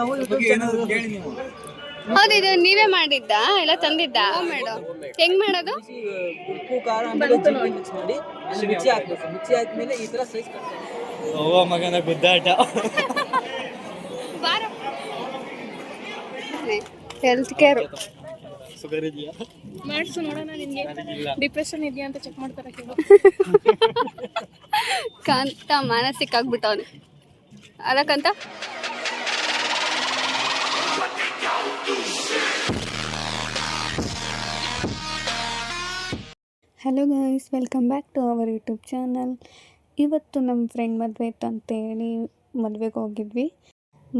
ನಾವು ಹೌದು ಇದು ನೀವೇ ಮಾಡಿದ್ದ ಎಲ್ಲ ತಂದಿದ್ದ. ಮೇಡಮ್. ಹೆಂಗ್ ಮಾಡೋದು? ಉಪ್ಪು ಖಾರ ಆಮೇಲೆ ಜೀರಿಗೆ ಮಿಕ್ಸ್ ಮಾಡಿ ಅಲ್ಲಿ ಮಿರ್ಚಿ ಹಾಕ್ಬೇಕು ಮಿರ್ಚಿ ಹಾಕ್ಮೇಲೆ ಈ ತರ ಸೈಜ್ ಕಟ್ತಾರೆ ಓ ಮಗನ ಗುದ್ದಾಟ. ಹೆಲ್ತ್ ಕೇರ್ ಮಾಡ್ಸು ಇದೆಯಾ? ಮಾಡಿಸು ನೋಡೋಣ ನಿನ್ಗೆ. ಡಿಪ್ರೆಷನ್ ಇದೆಯಾ ಅಂತ ಚೆಕ್ ಮಾಡ್ತಾರೆ ಕಾಂತ ಮಾನಸಿಕ ಆಗ್ಬಿಟ್ಟವನು. ಅದಕ್ಕಂತ hello guys welcome back to our YouTube channel ಇವತ್ತು ನಮ್ಮ ಫ್ರೆಂಡ್ ಮದುವೆ ಇತ್ತು ಅಂತೇಳಿ ಮದುವೆಗೆ ಹೋಗಿದ್ವಿ.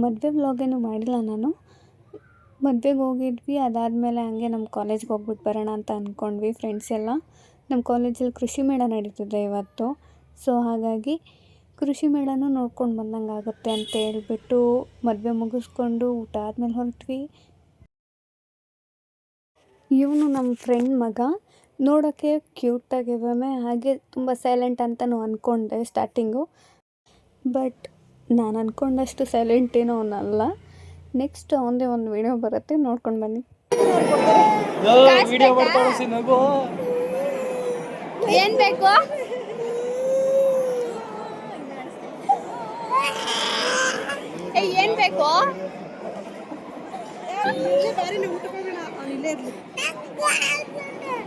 ಮದುವೆ ವ್ಲಾಗೇನು ಮಾಡಿಲ್ಲ ನಾನು. ಮದುವೆಗೆ ಹೋಗಿದ್ವಿ, ಅದಾದಮೇಲೆ ಹಂಗೆ ನಮ್ಮ ಕಾಲೇಜ್ಗೆ ಹೋಗ್ಬಿಟ್ಟು ಬರೋಣ ಅಂತ ಅಂದ್ಕೊಂಡ್ವಿ ಫ್ರೆಂಡ್ಸ್ ಎಲ್ಲ. ನಮ್ಮ ಕಾಲೇಜಲ್ಲಿ ಕೃಷಿ ಮೇಳ ನಡೀತಿದೆ ಇವತ್ತು. ಸೊ ಹಾಗಾಗಿ ಕೃಷಿ ಮೇಳನೂ ನೋಡ್ಕೊಂಡು ಬಂದಂಗೆ ಆಗುತ್ತೆ ಅಂತ ಹೇಳ್ಬಿಟ್ಟು ಮದುವೆ ಮುಗಿಸ್ಕೊಂಡು ಊಟ ಆದಮೇಲೆ ಹೊರಟ್ವಿ. ಇವನು ನಮ್ಮ ಫ್ರೆಂಡ್ ಮಗ. ನೋಡೋಕ್ಕೆ ಕ್ಯೂಟಾಗಿದ್ದಾನೆ ಹಾಗೆ ತುಂಬ ಸೈಲೆಂಟ್ ಅಂತಲೂ ಅಂದ್ಕೊಂಡೆ ಸ್ಟಾರ್ಟಿಂಗು ಬಟ್ ನಾನು ಅಂದ್ಕೊಂಡಷ್ಟು ಸೈಲೆಂಟ್ ಏನೋ ಅವನಲ್ಲ. ನೆಕ್ಸ್ಟ್ ಅವನದೇ ಒಂದು ವಿಡಿಯೋ ಬರುತ್ತೆ ನೋಡ್ಕೊಂಡು ಬನ್ನಿ. ಏನು ಬೇಕು? ಏನು ಬೇಕು?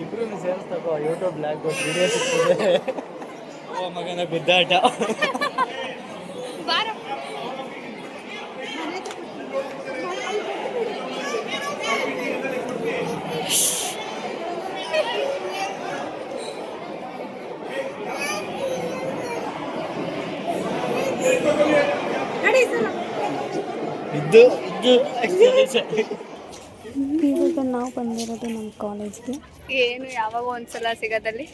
ಇಬ್ರು ಯೂಟ್ಯೂಬ್ ಬ್ಲಾಗ್ ವಿಡಿಯೋ ಸಿಗ್ತದೆ ಓ ಮಗನ ಗುದ್ದಾಟ. ಬಾರ ಇದ್ದು ಇದ್ದು explanation. ಇವಾಗ ನಾವು ಬಂದಿರೋದು ನಮ್ಮ ಕಾಲೇಜ್ಗೆ. ಏನು ಯಾವಾಗ ಒಂದ್ಸಲ ಸಿಗೋದಲ್ಲಿ?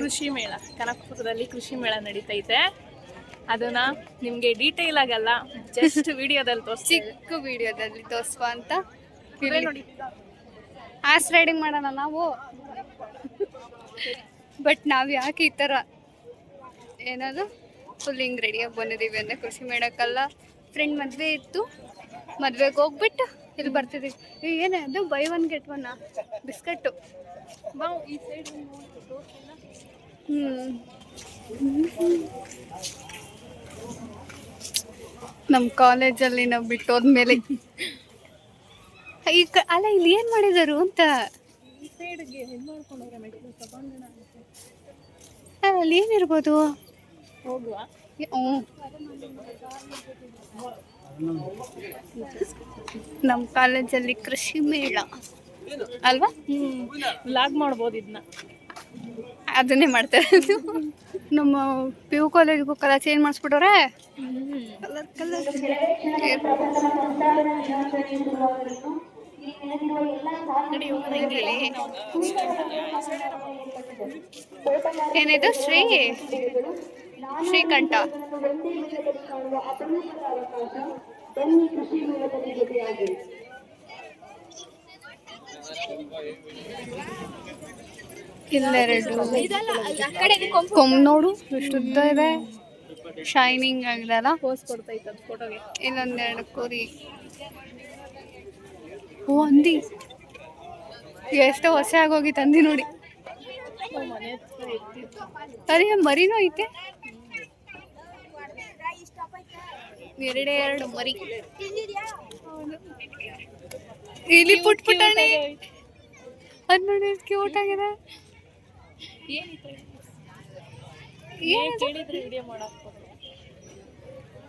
ಕೃಷಿ ಮೇಳ ಕನಕಪುರದಲ್ಲಿ ಕೃಷಿ ಮೇಳ ನಡೀತೈತೆ. ಅದನ್ನ ನಿಮ್ಗೆ ಡೀಟೇಲ್ ಆಗಲ್ಲ ಜಸ್ಟ್ ವಿಡಿಯೋದಲ್ಲಿ ತೋರಿಸಿ ಚಿಕ್ಕ ವಿಡಿಯೋದಲ್ಲಿ ತೋರಿಸುವ ಅಂತ ನೋಡಿ. ಆಸ್ ರೈಡಿಂಗ್ ಮಾಡೋಣ ನಾವು. ಬಟ್ ನಾವು ಯಾಕೆ ಈ ಥರ ಏನದು? ಫುಲ್ ಹಿಂಗೆ ರೆಡಿಯಾಗಿ ಬಂದಿದ್ದೀವಿ ಅಂದರೆ ಕೃಷಿ ಮಾಡೋಕ್ಕಲ್ಲ ಫ್ರೆಂಡ್ ಮದುವೆ ಇತ್ತು. ಮದುವೆಗೆ ಹೋಗ್ಬಿಟ್ಟು ಇಲ್ಲಿ ಬರ್ತಿದ್ದೀವಿ ಏನೇ ಅದು ಬೈ ಒನ್ ಗೆಟ್ ಒನ್ನ ಬಿಸ್ಕಟ್ಟು. ಬಾ ಈ ಸೈಡ್ ಹ್ಞೂ ನಮ್ಮ ಕಾಲೇಜಲ್ಲಿ ನಾವು ಬಿಟ್ಟೋದ್ಮೇಲೆ. ಈಗ ಅಲ್ಲ ಇಲ್ಲಿ ಏನು ಮಾಡಿದರು ಅಂತ? ಅಲ್ಲಿ ಏನಿರ್ಬೋದು? ಹೋಗುವ. ನಮ್ಮ ಕಾಲೇಜಲ್ಲಿ ಕೃಷಿ ಮೇಳ. ಅಲ್ವಾ? ವ್ಲಾಗ್ ಮಾಡ್ಬೋದು ಇದನ್ನ ಅದನ್ನೇ ಮಾಡ್ತಾರೆ ನಮ್ಮ ಪಿ ಯು ಕಾಲೇಜ್ಗೂ ಕಲರ್ ಚೇಂಜ್ ಮಾಡಿಸ್ಬಿಟ್ಟವ್ರೆ? ಕಲರ್ ಕಲರ್ ಏನಿದು ಶ್ರೀ? ಶ್ರೀಕಂಠ. ಇಲ್ಲೆರಡು ಕೊಂಬ್. ನೋಡು ಉದ್ದ ಇದೆ. ಶೈನಿಂಗ್ ಆಗಿದೆ ಅಲ್ಲ ಕೊಡ್ತೈತೆ ಅದು ಫೋಟೋಗೆ ಇಲ್ಲೊಂದೆರಡು ಕುರಿ. ಓ ಅಂದಿ ಎಷ್ಟೋ ವರ್ಷ ಆಗೋಗಿ ತಂದಿ ನೋಡಿ. ಸರಿ ಮರಿನೂ ಐತೆ. ಎರಡೇ ಎರಡು ಮರಿ. ಇಲ್ಲಿ ಪುಟ್ ಪುಟಾಣಿ ಅದ್ ನೋಡಿ ಕ್ಯೂಟ್ ಆಗಿದೆ.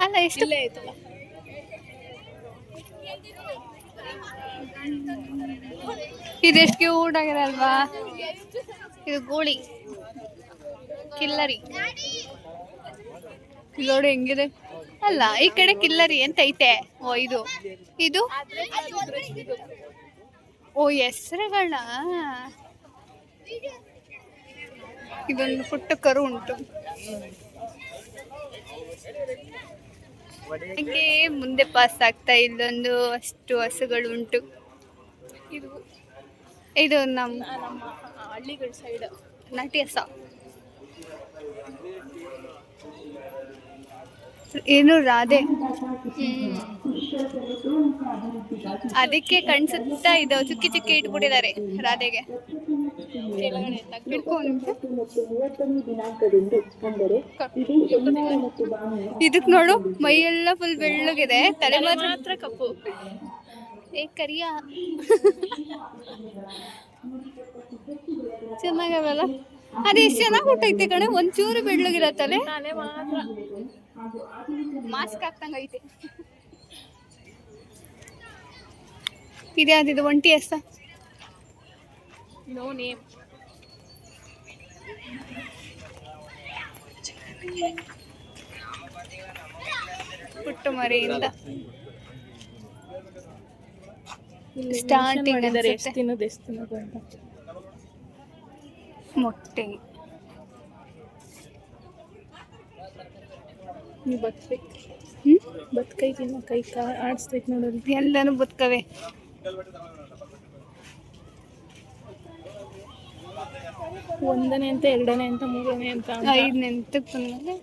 ಅಲ್ಲ ಎಷ್ಟು? ಆಯ್ತಲ್ಲ. ಇದೆಷ್ಟು ಕ್ಯೂಟ್ ಆಗಿದೆ ಅಲ್ವಾ? ಇದು ಗೋಳಿ. ಕಿಲ್ಲರಿ. ನೋಡಿ ಹೆಂಗಿದೆ. ಅಲ್ಲ ಈ ಕಡೆ ಕಿಲ್ಲರಿ ಅಂತ ಐತೆ? ಓ ಇದು. ಇದು? ಓ ಹೆಸರುಗಳ? ಇದೊಂದು ಪುಟ್ಟ ಕರು ಉಂಟು. ಹಾಗೆ ಮುಂದೆ ಪಾಸ್ ಆಗ್ತಾ ಇಲ್ಲೊಂದು ಅಷ್ಟು ಹಸುಗಳು ಉಂಟು. ಇದು ಇದು ನಮ್ಮ ನಮ್ಮ ಹಳ್ಳಿಗಳ ಸೈಡ್ ನಾಟಿ ಹಸ. ಏನು ರಾಧೆ. ಅದಕ್ಕೆ ಕಣ್ಸುತ್ತಾ ಇದು ಚುಕ್ಕಿ ಚುಕ್ಕಿ ಇಟ್ಬಿಟ್ಟಿದ್ದಾರೆ ರಾಧೆಗೆ. ಇದಕ್ ನೋಡು ಮೈಯೆಲ್ಲ ಫುಲ್ ಬೆಳ್ಳಗಿದೆ. ತಲೆ ಮಾತ್ರ ಕಪ್ಪು. ಏ ಕರಿಯ. ಚೆನ್ನಾಗಲ್ಲ ಅದೇ ಎಷ್ಟು ಚೆನ್ನಾಗಿ ಐತೆ ಕಣೆ? ಒಂಚೂರು ಬೆಳ್ಳಗಿರತ್ತಲೆ ತಲೆ ಮಾತ್ರ. ಮಾಸ್ಕ್ ಹಾಕ್ತಂಗ ಐತೆ ಇದ್ಯಾವ್ದಿದು ಒಂಟಿ ಎಷ್ಟ ನೋ ನೇಮ್ ಪುಟ್ಟು ಮರಿಯಿಂದ. ಸ್ಟಾರ್ಟಿಂಗ್ ಎಷ್ಟು ತಿನ್ನೋದು ಎಷ್ಟು ತಿನ್ನೋದು ಅಂತ. ಮೊಟ್ಟೆ. ನೀವು ಬದುಕಬೇಕು ಹ್ಮ್? ಬದುಕೈತಿನ ಕೈ ಕಾ ಆಡಿಸ್ತೈತೆ ನೋಡೋದು. ಎಲ್ಲನೂ ಬದುಕವೆ. ಒಂದನೇ ಅಂತ ಎರಡನೇ ಅಂತ ಮೂರನೇ ಅಂತ ಅಂತ. ಐದು ನೆಂತಕ್ಕೆ ಬಂದ್ಮೇಲೆ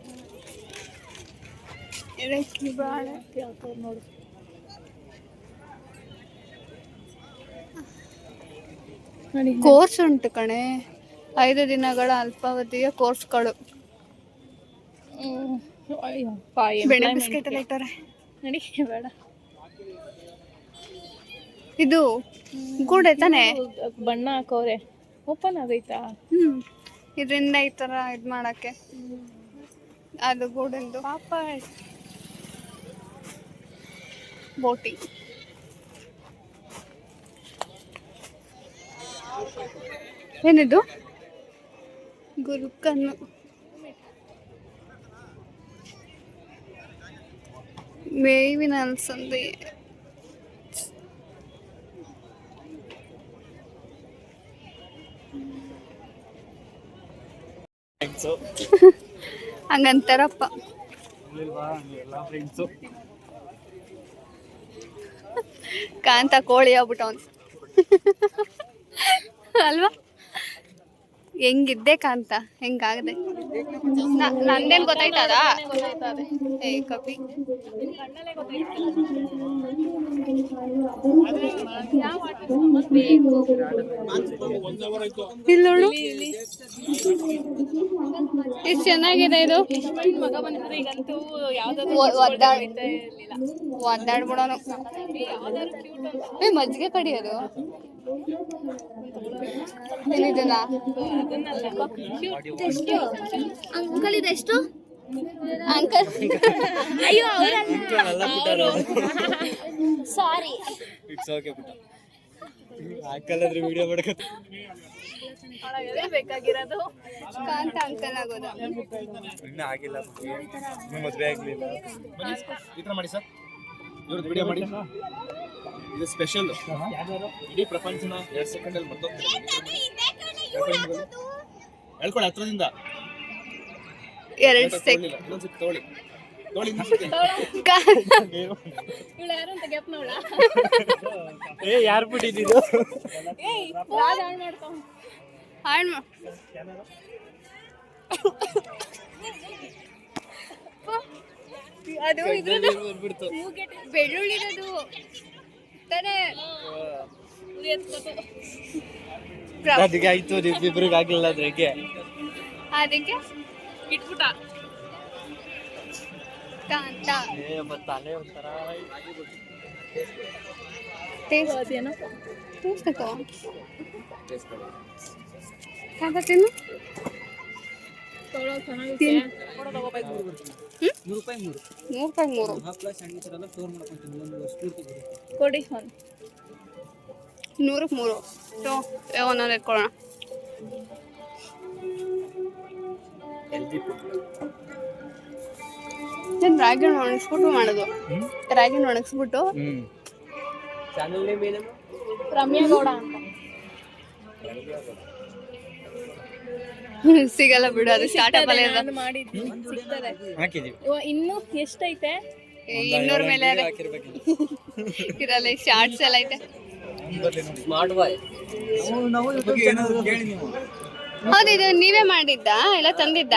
ಇದಕ್ಕೆ ಭಾಳ ಯಾವ್ದು ನೋಡು. ಕೋರ್ಸ್ ಉಂಟು ಕಣೆ. ಐದು ದಿನಗಳ ಅಲ್ಪಾವಧಿಯ ಕೋರ್ಸ್ಗಳು. ಬೆಣ್ಣೆ ಬಿಸ್ಕೆಟ್ ಎಲ್ಲ ಇಟ್ಟಾರೆ. ನಡಿ ಬೇಡ. ಇದು ಗೂಡೆ ತಾನೆ? ಬಣ್ಣ ಹಾಕೋರೆ. ಓಪನ್ ಆಗೈತಾ? ಹ್ಮ್. ಇದರಿಂದ ಈ ತರ ಇದು ಮಾಡಕ್ಕೆ. ಅದು ಗೂಡೆಂದು ಪಾಪ. ಬೋಟಿ. ಏನಿದು? ಗುರುಕನ್ನು. ಮೇವಿನ ಅಲಸಂದೆ ಫ್ರೆಂಡ್ಸು ಹಂಗಂತಾರಪ್ಪ. ಕಾಂತ ಕೋಳಿ ಆಗ್ಬಿಟ್ಟವನ್. ಅಲ್ವಾ? ಹೆಂಗಿದ್ದೆ ಕಾಂತ ಹೆಂಗಾಗದೆ? ನಂದೇನು ಗೊತ್ತಾಯ್ತದ? ಏ ಕಪಿ ಇಲ್ಲಿ ನೋಡು. ಎಷ್ಟು ಚೆನ್ನಾಗಿದೆ ಇದು? ಒದ್ದಾಡ್ಬಿಡೋನು ಏ ಮಜ್ಜಿಗೆ ಕಡಿಯೋದು ಅಂಕಲ್. ಇದೆಷ್ಟು ಅಂಕಲ್ ಅಯ್ಯೋ ಸಾರಿ ಇಟ್ಸ್ ಓಕೆ ಬಿಟ್ಟ ಹಾಕಲ್ಲಾದ್ರೆ ವಿಡಿಯೋ ಮಾಡ್ಕೊತ ಅದೇ ಬೇಕಾಗಿರೋದು? ಕಾಂತ ಅಂಕಲ್ ಆಗೋದು. ಇನ್ನೂ ಆಗಿಲ್ಲ. ಇನ್ನೂ ಮದುವೆ ಆಗಲಿಲ್ಲ. ಈ ಥರ ಮಾಡಿ ಸರ್. ಇವ್ರದ್ದು ವಿಡಿಯೋ ಮಾಡಿ. ಇದು ಸ್ಪೆಷಲ್ ಇಡೀ ಪ್ರಪಂಚನ ಎರಡು ಸೆಕೆಂಡಲ್ಲಿ ಮರ್ತೋಗ್ತಾರೆ ಹೇಳ್ಕೊಳ್ಳಿ ಹತ್ರದಿಂದ. ಎರಡು ಸೆಕ್ ತೊಗೊಳ್ಳಿಲ್ಲ. ಇನ್ನೊಂದ್ಸತಿ ತೊಗೊಳ್ಳಿ. ತೊಗೊಳ್ಳಿ ಇನ್ನೊಂದ್ಸತಿ. ಇವಳು ಯಾರು ಅಂತ ಗ್ಯಾಪ್ ನೋಡ. ಏ ಯಾರು ಬಿಟ್ಟಿದ್ದು ಹಾಳ್ ಅದು ಬೆಳ್ಳುಳ್ಳಿರದು ತಾನೇ ಉರಿ ಎತ್ಕೋತು ಅದಕ್ಕೆ ಆಯ್ತು ನಿಮ್ಮಿಬ್ರಿಗೆ ಆಗಿಲ್ಲ ಅಂದ್ರೆ ಹೇಗೆ ಅದಕ್ಕೆ ಇಟ್ಬಿಟ್ಟ ಕಾಂತ ಏ ಮತ್ತೆ ತಲೆ ಒಂಥರ ಟೇಸ್ಟ್ ಅದೇನೋ ಟೇಸ್ಟ್ ತಗೋ ಕಾಂತ ತಿನ್ನು ತೊಗೊಳೋ ಚೆನ್ನಾಗಿದೆ ನೂರು ರೂಪಾಯಿ ಮೂರು ನೂರು ರೂಪಾಯಿ ಮೂರು ಸ್ಟೋರ್ ಮಾಡ್ಕೊಂತೀನಿ. ಒಂದು ಸ್ಕೂಟಿ ಕೊಡಿ ಒಂದು ನೂರಕ್ಕೆ ಮೂರು. ಟೋ ಒಂದೊಂದು ಎತ್ಕೊಳ್ಳೋಣ. ನಾನು ರಾಗಿ ಒಣಗಿಸ್ಬಿಟ್ಟು ಮಾಡೋದು? ರಾಗಿ ಒಣಗಿಸ್ಬಿಟ್ಟು? ರಮ್ಯಾ ಗೌಡ ಸಿಗಲ್ಲ ಬಿಡು ಅದು ಸ್ಟಾರ್ಟಪ್ ಅಲ್ಲೇ ನಾನು ಮಾಡಿದ್ವಿ ಸಿಗ್ತದೆ. ಹಾಕಿದೀವಿ ಇವ- ಇನ್ನು ಎಷ್ಟೈತೆ? ಇನ್ನೂರ ಮೇಲೆ ಇರಲ್ಲ ಶಾರ್ಟ್ಸ್ ಎಲ್ಲ ಐತೆ. ಸ್ಮಾರ್ಟ್ ಬಾಯ್ ಹೌದು ಇದು ನೀವೇ ಮಾಡಿದ್ದ? ಇಲ್ಲ ತಂದಿದ್ದ?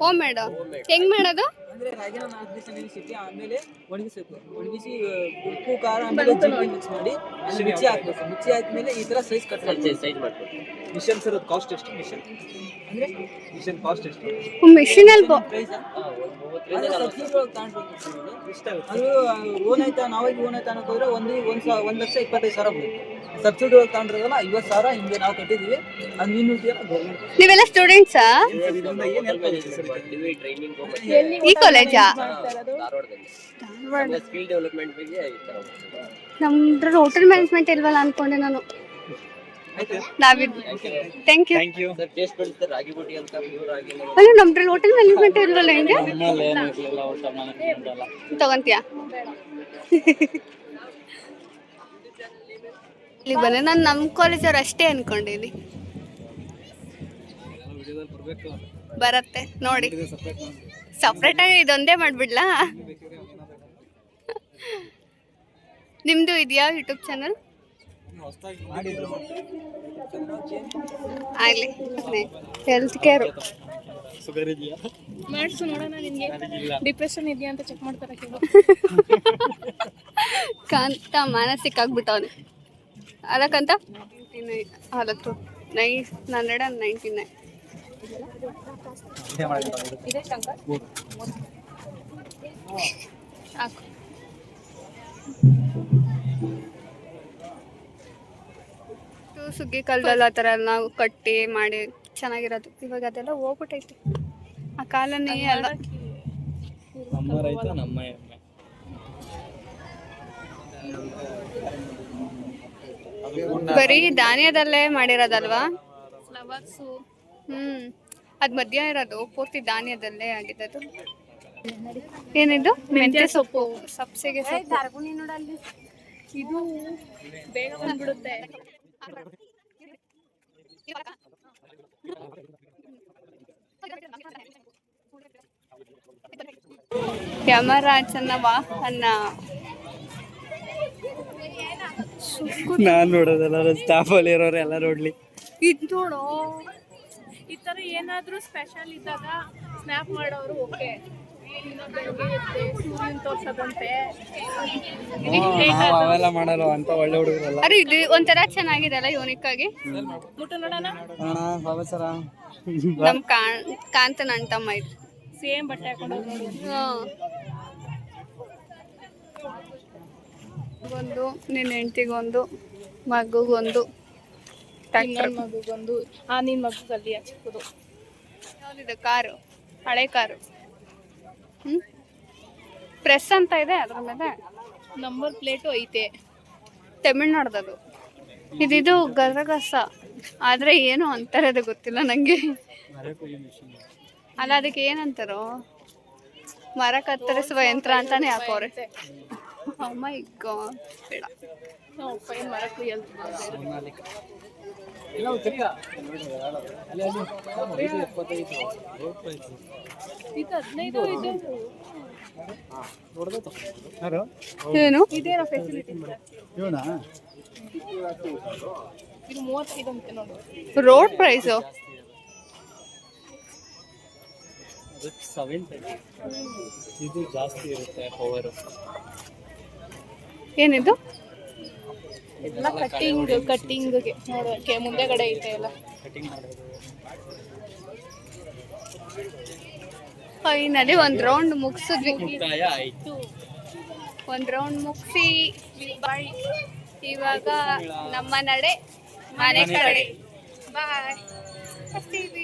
ಹೋಮ್ ಮೇಡು ಹೆಂಗ್ ಮಾಡೋದು? ಅಂದ್ರೆ ರಾಗಿನ ನಾಲ್ಕು ದಿವಸ ನೆನೆಸಿಟ್ಟು ಆಮೇಲೆ ಒಣಗಿಸಬೇಕು. ಒಣಗಿಸಿ ಉಪ್ಪು ಖಾರ ಆಮೇಲೆ ಜೀರಿಗೆ ಮಿಕ್ಸ್ ಮಾಡಿ ಅಲ್ಲಿ ಹಾಕ್ಬೇಕು. ಮಿರ್ಚಿ ಹಾಕಿದ್ಮೇಲೆ ಈ ತರ ಸೈಜ್ ಕಟ್ ಮಾಡ್ಬೇಕು. ಮಿಷನ್ ಸರ್ ಅದು ಕಾಸ್ಟ್ ಎಷ್ಟು ಮಿಷನ್? ಅಂದ್ರೆ ಮಿಷನ್ ಕಾಸ್ಟ್ ಎಷ್ಟು? ಮಿಷನ್ ಪ್ರೈಸ್ ತಗೊಂಡ್ಬೇಕು sir ಅದು. ಓನ್ ಆಯ್ತಾ ನಾವಾಗಿ ಓನ್ ಆಯ್ತಾ ಅನ್ನೋಕೆ ಹೋದ್ರೆ ಒಂದು ಒಂದ್ ಒಂದು ಒಂದ್ ಲಕ್ಷ ಇಪ್ಪತ್ತೈದು ಸಾವಿರ ಬರುತ್ತೆ ಸಬ್ಸಿಡಿ ಒಳಗೆ ತಗೊಂಡಿರೋದಲ್ಲ ಐವತ್ತು ಸಾವಿರ ಹಿಂಗೆ ನಾವು ಕಟ್ಟಿದೀವಿ ಅದು ನೀನು ನೀವೆಲ್ಲ ಸ್ಟೂಡೆಂಟ್ಸಾ ಈ ಕಾಲೇಜಾ ಸ್ಕಿಲ್ ಡೆವಲಪ್ಮೆಂಟ್ ಬಗ್ಗೆ ಈ ತರ ನಮ್ದ್ರಲ್ಲಿ ಹೋಟೆಲ್ ಮ್ಯಾನೇಜ್ಮೆಂಟ್ ಇಲ್ವಲ್ಲ ಅನ್ಕೊಂಡೆ ನಾನು. ನಾವಿದ್ thank you thank you sir taste ಬರುತ್ತೆ ರಾಗಿ ಬುಟ್ಟಿ ಅಂತ ಪ್ಯೂರ್ ರಾಗಿ ಅಲ್ಲ ನಮ್ದ್ರಲ್ಲಿ ಹೋಟೆಲ್ ಮ್ಯಾನೇಜ್ಮೆಂಟ್ ಇಲ್ವಲ್ಲ ಹೆಂಗೆ? ತಗೊಂತೀಯಾ? ಇಲ್ಲಿ ಬಂದೆ ನಾನು ನಮ್ಮ ಕಾಲೇಜವ್ರು ಅಷ್ಟೇ ಅನ್ಕೊಂಡಿನಿ ಬರತ್ತೆ ನೋಡಿ. ಸಪ್ರೇಟ್ ಆಗಿ ಇದೊಂದೇ ಮಾಡ್ಬಿಡ್ಲಾ? ನಿಮ್ದು ಇದೆಯಾ ಯೂಟ್ಯೂಬ್ ಚಾನಲ್ ಆಗ್ಲಿ ಹೆಲ್ತ್ ಕೇರ್ ಮಾಡಿಸು ನೋಡೋಣ ನಿನ್ಗೆ. ಡಿಪ್ರೆಷನ್ ಇದೆಯಾ ಅಂತ ಚೆಕ್ ಮಾಡ್ತಾರೆ ಕೇಳು. ಕಾಂತ ಮಾನಸಿಕ ಆಗ್ಬಿಟ್ಟವನು ಅದಕ್ಕಂತ ಹಲತ್ತು ನೈ ಹಂಡ್ರೆಡ್ ಆ್ಯಂಡ್ ನೈಂಟಿ ನೈನ್ ಇದೆ ಶಂಕರ್? ಸಾಕು. ಸುಗ್ಗಿ ಕಾಲದಲ್ಲಿ ಆ ಥರ ಎಲ್ಲ ನಾವು ಕಟ್ಟಿ ಮಾಡಿ ಚೆನ್ನಾಗಿರೋದು. ಇವಾಗ ಅದೆಲ್ಲ ಹೋಗ್ಬಿಟ್ಟೈತಿ ಆ ಕಾಲನೇ ಅಲ್ಲ. ಬರೀ ಧಾನ್ಯದಲ್ಲೇ ಮಾಡಿರೋದಲ್ವಾ? ಫ್ಲವರ್ಸು ಹ್ಮ್. ಅದ್ ಮಧ್ಯ ಇರೋದು ಪೂರ್ತಿ ಧಾನ್ಯದಲ್ಲೇ ಆಗಿದ್ದು ಏನಿದು? ಮೆಂತ್ಯ ಸೊಪ್ಪು. ಸಬ್ಸಿಗೆ ಸೊಪ್ಪು. ಇದು ಬೇಗ ಬಂದ್ಬಿಡುತ್ತೆ. ಯಮರಾಜನ ವಾಹನ ನಾನ್ ನೋಡೋದಲ್ಲ ಸ್ಟಾಫ್ ಅಲ್ಲಿ ಇರೋರು ಎಲ್ಲ ನೋಡ್ಲಿ. ಇದ್ ನೋಡೋ. ಈ ತರ ಏನಾದ್ರೂ ಸ್ಪೆಷಲ್ ಇದ್ದಾಗ ಸ್ನ್ಯಾಪ್ ಮಾಡೋರು ಓಕೆ ಅವೆಲ್ಲ ಮಾಡಲ್ಲ ಅಂತ ಒಳ್ಳೆ ಹುಡುಗರಲ್ಲ. ಅರೆ ಇದು ಒಂಥರ ಚೆನ್ನಾಗಿದೆ ಅಲ್ಲ ಯೂನಿಕ್ ಆಗಿ? ಮುಟ್ಟು ನೋಡೋಣ ಅಣ್ಣ ಬಾಬಾ ಸರ. ನಮ್ ಕಾಂತನ ಅಂತಮ್ಮ ಇದು. ಸೇಮ್ ಬಟ್ಟೆ ಹಾಕೊಂಡು ಒಂದು ನಿನ್ನ ಹೆಂಡ್ತಿಗೊಂದು ಮಗುಗೊಂದು ಇನ್ನೊಂದ್ ಮಗುಗೊಂದು. ಆ ನಿನ್ ಮಗುಗಲ್ಲಿ ಚಿಕ್ಕದು. ಯಾವ್ದಿದೆ? ಕಾರು. ಹಳೆ ಕಾರು. ಪ್ರೆಸ್ ಅಂತ ಇದೆ ಅದ್ರ ಮೇಲೆ ನಂಬರ್ ಪ್ಲೇಟು ಐತೆ. ತಮಿಳ್ನಾಡ್ದದು. ಇದಿದು ಗಸಗಸ ಆದರೆ ಏನು ಅಂತಾರೆ ಅದು ಗೊತ್ತಿಲ್ಲ ನನಗೆ ಅಲ್ಲ ಅದಕ್ಕೆ ಏನಂತಾರೋ? ಮರ ಕತ್ತರಿಸುವ ಯಂತ್ರ ಅಂತಾನೆ ಹಾಕೋರೆ. ಮೈ ಗಾಡ್ ಬೇಡ. ನಮ್ಮ ಅಪ್ಪ ಏನ್ ಮರಕ್ಕೂ ಎಲ್ತು ಇದು ಹದಿನೈದು ಏನು? ಇದೇನೋ ಫೆಸಿಲಿಟಿ ಇವನಾ? ಇದು ಮೂವತ್ತೈದು ಅಂತೆ ನೋಡು. ರೋಡ್ ಪ್ರೈಸು ಸೆವೆನ್ ಇದು ಜಾಸ್ತಿ ಇರುತ್ತೆ ಪವರ್ ಏನಿದು? ಎಲ್ಲ ಕಟ್ಟಿಂಗ್ ಕಟ್ಟಿಂಗ್ಗೆ ನೋಡೋಕೆ ಮುಂದೆಗಡೆ ಐತೆ ಎಲ್ಲ. ಕಟಿಂಗ್ ಮಾಡೋದು. ಫೈನಲಿ ಒಂದ್ ರೌಂಡ್ ಮುಗಿಸಿದ್ವಿ. ಒಂದ್ ರೌಂಡ್ ಮುಗಿಸಿ ಇವಾಗ ನಮ್ಮ ನಡೆ ಮನೆ ಕಡೆ. ಬಾಯ್ ಬರ್ತೀವಿ. ಬಾಯ್